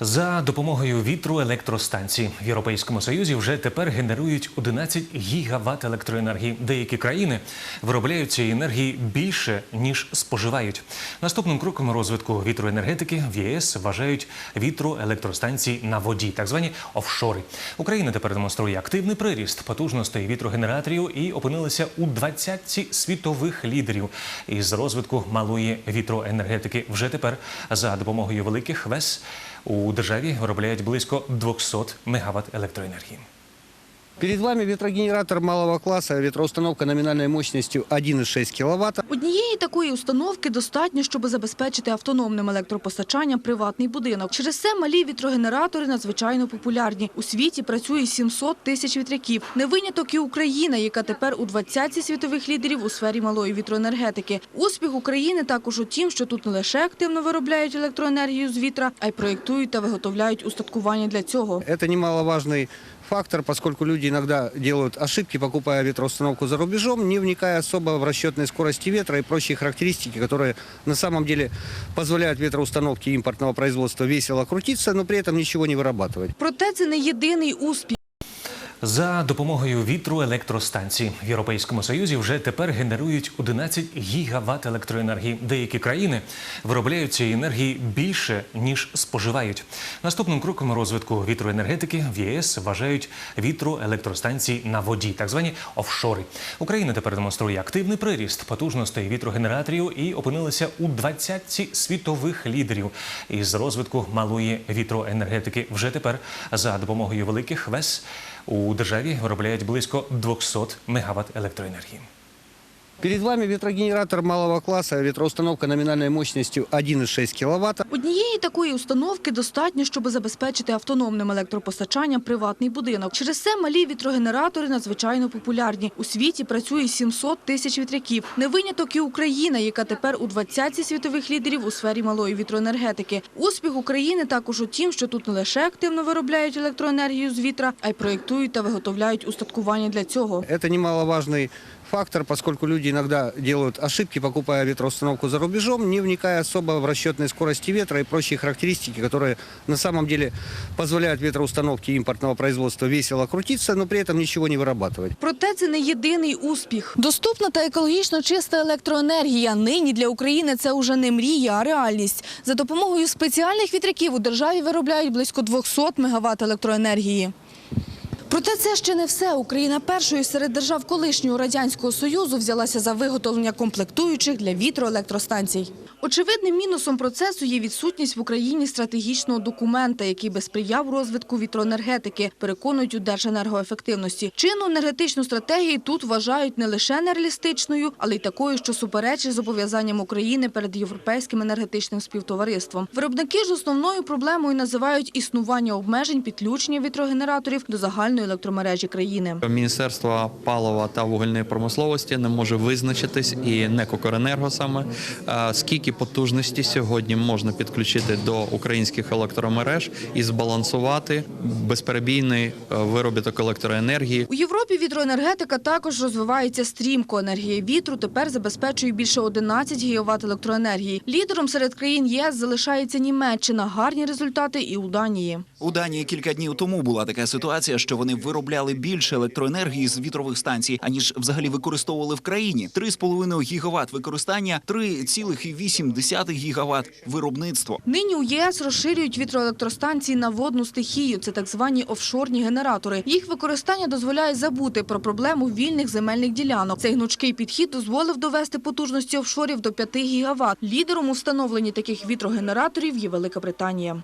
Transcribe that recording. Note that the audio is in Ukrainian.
За допомогою вітру електростанцій в Європейському Союзі вже тепер генерують 11 гігават електроенергії. Деякі країни виробляють цієї енергії більше ніж споживають. Наступним кроком розвитку вітроенергетики в ЄС вважають вітроелектростанції на воді, так звані офшори. Україна тепер демонструє активний приріст потужностей вітрогенераторів і опинилася у двадцятці світових лідерів із розвитку малої вітроенергетики. Вже тепер за допомогою великих ВЕС у державі виробляють близько 200 мегаватт електроенергії. Перед вами ветрогенератор малого класса, ветроустановка номинальной мощностью 1,6 кВт. Однієї такої установки достатньо, щоб забезпечити автономним електропостачанням приватний будинок. Через це малі вітрогенератори надзвичайно популярні. У світі працює 700 тисяч вітряків. Не виняток і Україна, яка тепер у 20 світових лідерів у сфері малої вітроенергетики. Успіх України також у тім, що тут не лише активно виробляють електроенергію з вітра, а й проєктують та виготовляють устаткування для цього. Это немаловажный фактор, поскольку люди иногда делают ошибки, покупая ветроустановку за рубежом, не вникая особо в расчетные скорости ветра и прочие характеристики, которые на самом деле позволяют ветроустановке импортного производства весело крутиться, но при этом ничего не вырабатывать. Проте це не єдиний успіх. За допомогою вітру електростанцій в Європейському Союзі вже тепер генерують 11 гігават електроенергії. Деякі країни виробляють цієї енергії більше ніж споживають. Наступним кроком розвитку вітроенергетики в ЄС вважають вітроелектростанції на воді, так звані офшори. Україна тепер демонструє активний приріст потужностей вітрогенераторів і опинилася у двадцятці світових лідерів із розвитку малої вітроенергетики. Вже тепер за допомогою великих ВЕС у державі виробляють близько 200 мегаватт електроенергії. Перед вами ветрогенератор малого класса, ветроустановка номинальной мощностью 1,6 кВт. Однієї такої установки достатньо, щоб забезпечити автономним електропостачанням приватний будинок. Через це малі вітрогенератори надзвичайно популярні. У світі працює 700 тисяч вітряків. Не виняток і Україна, яка тепер у 20 світових лідерів у сфері малої вітроенергетики. Успіх України також у тім, що тут не лише активно виробляють електроенергію з вітра, а й проєктують та виготовляють устаткування для цього. Это немаловажный фактор, поскольку люди иногда делают ошибки, покупая ветроустановку за рубежом, не вникая особо в расчетные скорости ветра и прочие характеристики, которые на самом деле позволяют ветроустановке импортного производства весело крутиться, но при этом ничего не вырабатывать. Проте це не єдиний успіх. Доступна та екологічно чиста електроенергія. Нині для України це уже не мрія, а реальність. За допомогою спеціальних вітряків у державі виробляють близько 200 мегаватт електроенергії. Проте це ще не все. Україна першою серед держав колишнього радянського союзу взялася за виготовлення комплектуючих для вітроелектростанцій. Очевидним мінусом процесу є відсутність в Україні стратегічного документа, який би сприяв розвитку вітроенергетики, переконують у Держенергоефективності. Чинну енергетичну стратегію тут вважають не лише нереалістичною, але й такою, що суперечить зобов'язанням України перед європейським енергетичним співтовариством. Виробники ж основною проблемою називають існування обмежень підключення вітрогенераторів до загальної електромережі країни. Міністерство палива та вугільної промисловості не може визначитись і не Кокоренерго саме е, скільки потужності сьогодні можна підключити до українських електромереж і збалансувати безперебійний е, виробіток електроенергії У Європі вітроенергетика також розвивається стрімко. Енергія вітру тепер забезпечує більше 11 гігават електроенергії. Лідером серед країн ЄС залишається Німеччина. Гарні результати і у Данії. У Данії кілька днів тому була така ситуація, що вони виробляли більше електроенергії з вітрових станцій, аніж взагалі використовували в країні. 3,5 гігават використання, 3,8 гігават виробництво. Нині у ЄС розширюють вітроелектростанції на водну стихію. Це так звані офшорні генератори. Їх використання дозволяє забути про проблему вільних земельних ділянок. Цей гнучкий підхід дозволив довести потужності офшорів до 5 гігават. Лідером у таких вітрогенераторів є Велика Британія.